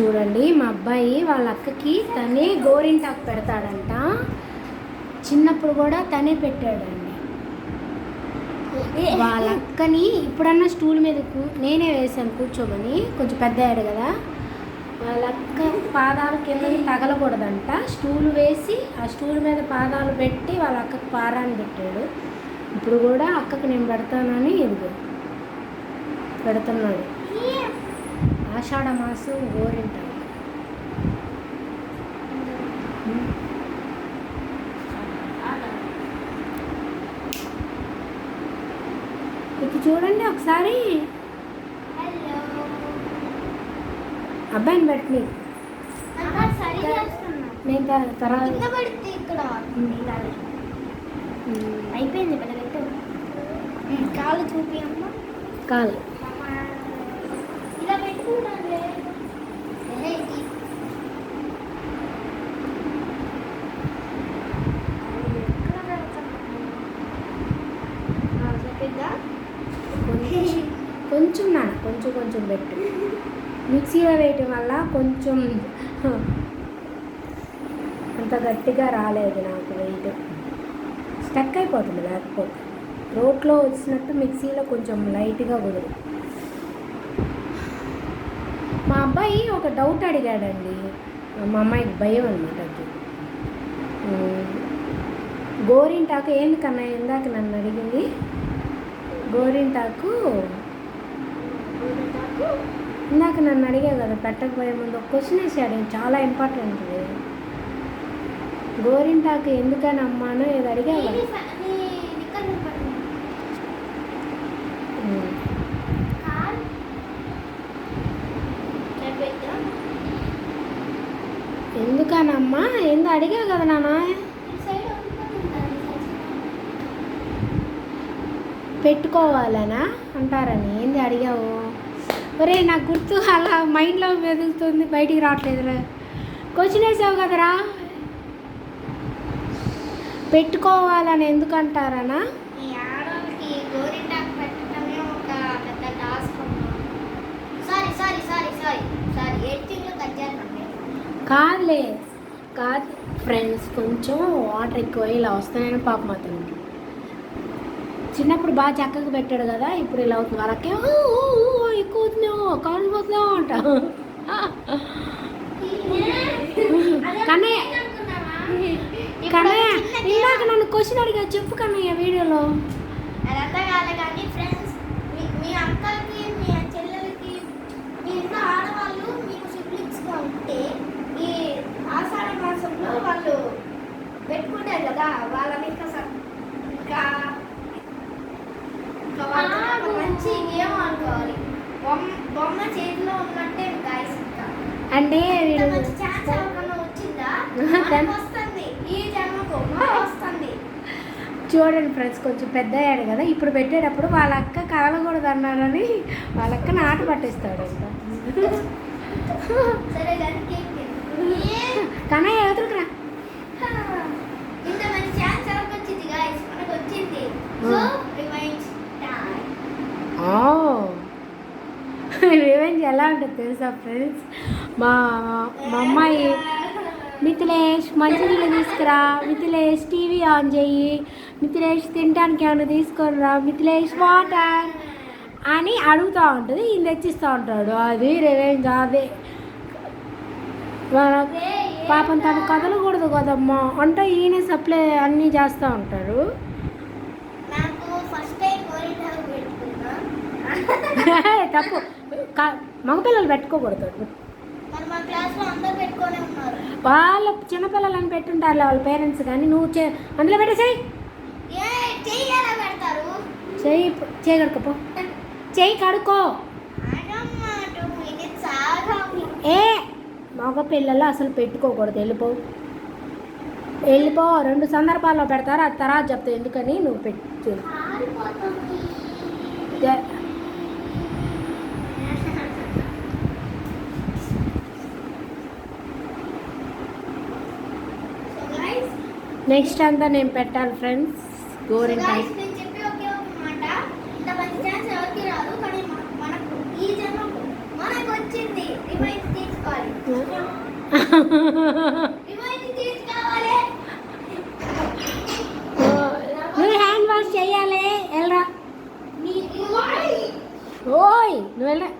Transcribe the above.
చూడండి మా అబ్బాయి వాళ్ళ అక్కకి తనే గోరింటాకు పెడతాడంట. చిన్నప్పుడు కూడా తనే పెట్టాడండి. వాళ్ళ అక్కని ఇప్పుడన్నా స్టూల్ మీద కూ- నేనే వేసాను కూర్చోమని కొంచెం పెద్ద అయ్యాడు కదా. వాళ్ళ అక్క పాదాలు కిందకి తగలకూడదంట. స్టూల్ వేసి ఆ స్టూల్ మీద పాదాలు పెట్టి వాళ్ళ అక్కకి పారాన్ని పెట్టాడు. ఇప్పుడు కూడా అక్కకి నేను పెడతానని ఇదిగో పెడుతున్నాడు. ఆషాఢ మాసం గోరింటాకు ఇది చూడండి ఒకసారి. అబ్బాయిని పెట్టి నేను తర్వాత అయిపోయింది కాళ్ళు చూపి పెట్టుకున్నాను కొంచెం కొంచెం నాన్న కొంచెం కొంచెం పెట్టు. మిక్సీలో వేయటం వల్ల కొంచెం అంత గట్టిగా రాలేదు నాకు వెయిట్ స్టక్ అయిపోతుంది లేకపోతే. రోట్లో వచ్చినట్టు మిక్సీలో కొంచెం లైట్గా కుదురు. మా అబ్బాయి ఒక డౌట్ అడిగాడండి. మా అమ్మాయికి భయం అనమాట అది. గోరింటాకు ఏంది ఇందాక నన్ను అడిగింది? గోరింటాకు ఇందాక నన్ను అడిగావు కదా పెట్టకపోయే ముందు ఒక క్వశ్చన్ వేసాడు చాలా ఇంపార్టెంట్ గోరింటాకు ఎందుకని అమ్మానో ఏదో అడిగా కదా ఉమ్. ఎందుకనమ్మా? ఏందో అడిగా కదా నాన్న. పెట్టుకోవాలనా? అంటారని. ఏంది అడిగావు? ఒరే నాకు గుర్తు అలా మైండ్లో మెదులుతుంది బయటికి రావట్లేదురా క్వశ్చన్ వేసావు కదరా. పెట్టుకోవాలని ఎందుకంటారనా? కాదులే. కాదు ఫ్రెండ్స్ కొంచెం వాటర్ ఎక్కువ ఇలా వస్తున్నాయని పాపం అతనికి చిన్నప్పుడు బాగా చక్కగా పెట్టాడు కదా ఇప్పుడు ఇలా అవుతుంది. వాళ్ళకే ఎక్కువ అవుతున్నావు కాళ్ళు పోతున్నావు అంట. కన్నయ్య కన్నయ్య ఇందాక నన్ను క్వశ్చన్ అడిగా చెప్పు కన్నయ్య వీడియోలో. అదంతా కాదు కానీ ఫ్రెండ్స్ మీ అంకల్కి వస్తుంది. చూడండి ఫ్రెండ్స్ కొంచెం పెద్ద అయ్యాడు కదా. ఇప్పుడు పెట్టేటప్పుడు వాళ్ళ అక్క కలగకూడదు అన్నాడని వాళ్ళ అక్కని ఆట పట్టిస్తాడు. కానీ ఎదురుకురా రివెంజ్ ఎలా ఉంటుంది తెలుసా ఫ్రెండ్స్? మా మా అమ్మాయి మిథిలేష్ మంచినీళ్ళు తీసుకురా. మిథిలేష్ టీవీ ఆన్ చెయ్యి. మిథిలేష్ తినడానికి ఏమైనా తీసుకొని రా మిథిలేష్ వాటర్ అని అడుగుతూ ఉంటుంది ఈయన తెచ్చిస్తూ ఉంటాడు. అది రివెంజ్ అదే. పాపం తను కదలకూడదు కదమ్మా. అంటే ఈయన సప్లై అన్నీ చేస్తూ ఉంటారు తప్పు. మగపిల్లలు పెట్టుకోకూడదు. వాళ్ళ చిన్నపిల్లలని పెట్టుంటారు వాళ్ళ పేరెంట్స్ కానీ నువ్వు చే అందులో పెట్టేసేయి చెయ్యి చేయి కడుకోపో చెయ్యి కడుకో ఏ మగ పిల్లలు అసలు పెట్టుకోకూడదు వెళ్ళిపో. వెళ్ళిపో రెండు సందర్భాల్లో పెడతారు అది తర్వాత చెప్తా ఎందుకని నువ్వు పెట్టు ఆరిపోతుంది జ- సో గైస్ నెక్స్ట్ అంతా నేను పెట్టాలి ఫ్రెండ్స్ గోరింటాయి గైస్ నేను చెప్పే ఒకే ఒక మాట ఇంత మంచి ఛాన్స్ ఎవరికి రాదు కానీ మన- మనకు ఈ జన్మకు మనకు వచ్చింది రిమైండ్ తీసుకోవాలి. రిమైండ్ తీసుకోవాలి. నువ్వు హ్యాండ్ వాష్ చేయాలి వెళ్ళరా ఓయ్ నువ్వు వెళ్ళరా.